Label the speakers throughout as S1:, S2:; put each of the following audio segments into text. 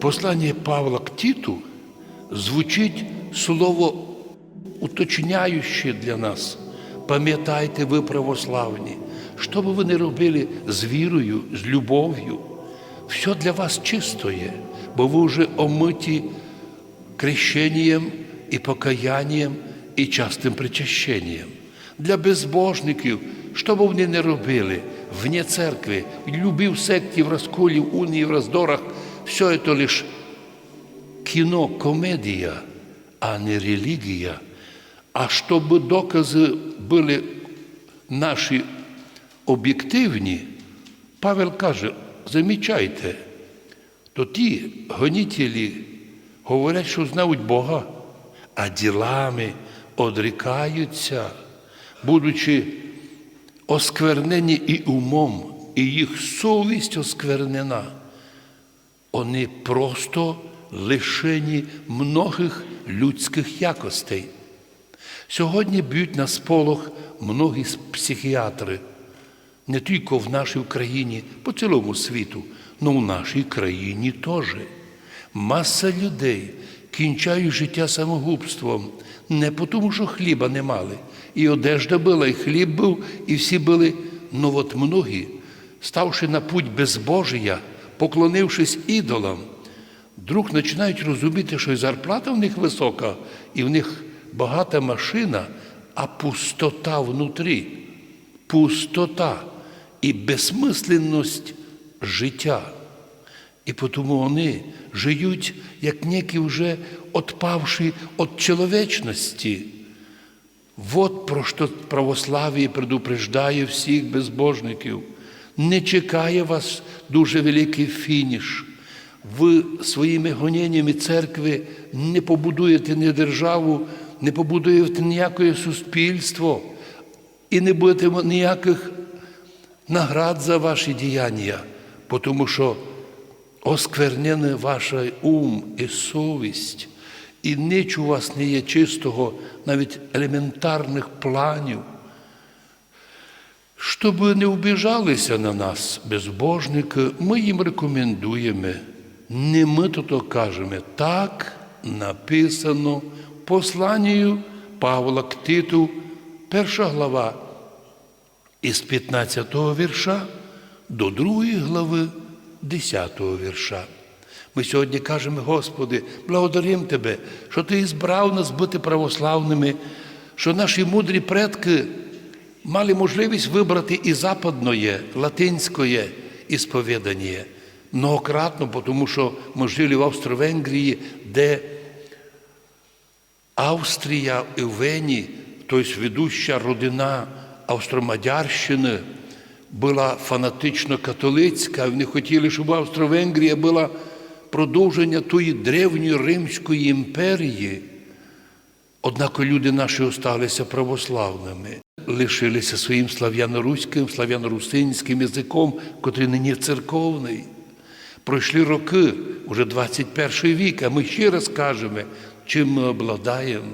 S1: Послання Павла к Тіту звучить слово уточняюче для нас. Пам'ятайте ви православні, що би ви не робили з вірою, з любов'ю, все для вас чисто є, бо ви вже омиті крещенням і покаянням і частим причащенням. Для безбожників, що б вони не робили, вне церкви, любі в секті, в розколі, в унії, роздорах, все це лише кіно, комедія, а не релігія. А щоб докази були наші об'єктивні, Павел каже, замічайте, то ті гонітелі говорять, що знають Бога, а ділами одрікаються, будучи осквернені і умом, і їх совість осквернена. Вони просто лишені многих людських якостей. Сьогодні б'ють на сполох многі психіатри, не тільки в нашій Україні, по цілому світу, але в нашій країні теж. Маса людей кінчають життя самогубством не тому, що хліба не мали. І одежда була, і хліб був, і всі були. Ну от многі, ставши на путь безбожія, поклонившись ідолам, вдруг починають розуміти, що і зарплата в них висока, і в них багата машина, а пустота внутрі, пустота і безсмисленність життя. І тому вони живуть, як некі вже отпавші від чоловічності. Вот про що православ'я предупреждає всіх безбожників. Не чекає вас дуже великий фініш. Ви своїми гоніннями церкви не побудуєте ні державу, не побудуєте ніяке суспільство і не будете ніяких наград за ваші діяння, тому що осквернений ваш ум і совість, і ніч у вас не є чистого, навіть елементарних планів. Щоб не вбіжалися на нас, безбожники, ми їм рекомендуємо. Не ми то кажемо, так написано посланню Павла к Титу, перша глава, із 15 вірша до другої глави 10 го вірша. Ми сьогодні кажемо, Господи, благодарим Тебе, що Ти збрав нас бути православними, що наші мудрі предки мали можливість вибрати і западноє, латинське ісповідання. Многократно, тому що ми жили в Австро-Венгрії, де Австрія і Вені, тобто ведуща родина Австромадярщини, була фанатично католицька, вони хотіли, щоб Австро-Венгрія була продовження тої древньої Римської імперії. Однак люди наші осталися православними, лишилися своїм слав'яно-руським, слав'яно-русинським язиком, котрий нині церковний. Пройшли роки, уже 21 вік, а ми ще раз кажемо, чим ми обладаємо.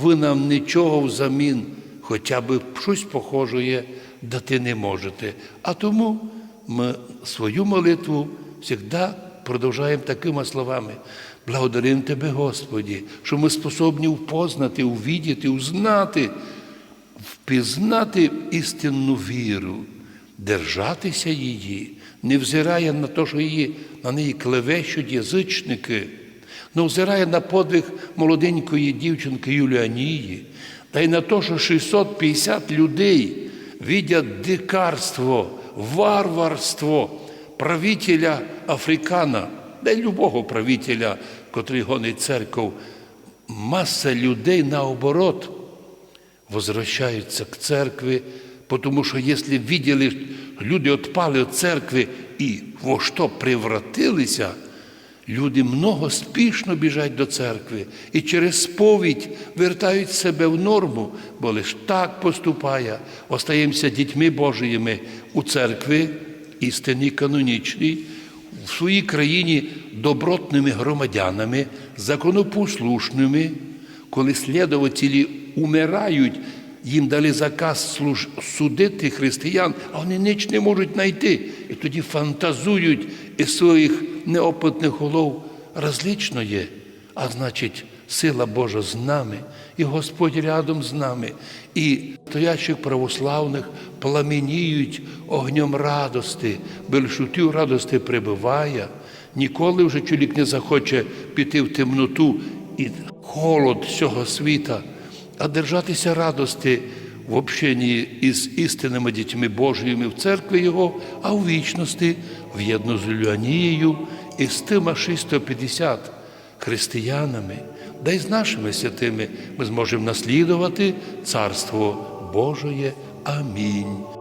S1: Ви нам нічого взамін, хоча б щось похоже дати не можете. А тому ми свою молитву завжди продовжуємо такими словами. Благодарим Тебе, Господі, що ми способні впознати, увідіти, узнати, впізнати істинну віру, держатися її, не взирає на те, що її на неї клевещуть язичники, не взирає на подвиг молоденької дівчинки Юліанії, та й на те, що 650 людей видять дикарство, варварство правителя Африкана, й любого правителя, котрий гонить церков, маса людей наоборот возвращаються к церкві, тому що якщо виділи, люди відпали від церкви і во що превратилися, люди много спішно біжать до церкви і через сповідь вертають себе в норму, бо лиш так поступає, остаємося дітьми Божіїми у церкві, істинні канонічній, в своїй країні добротними громадянами, законопослушними, коли слідователі умирають, їм дали заказ судити християн, а вони ніч не можуть знайти. І тоді фантазують із своїх неопитних голов. Различно є, а значить, сила Божа з нами, і Господь рядом з нами, і стоячих православних пламеніють огнем радости, більшутів радости прибиває. Ніколи вже чоловік не захоче піти в темноту. І холод цього світа, а держатися радости в общенні із істинними дітьми Божими в церкві Його, а у вічності з Люанією і з тима 650 християнами, да й з нашими святими ми зможемо наслідувати Царство Божоє. Амінь.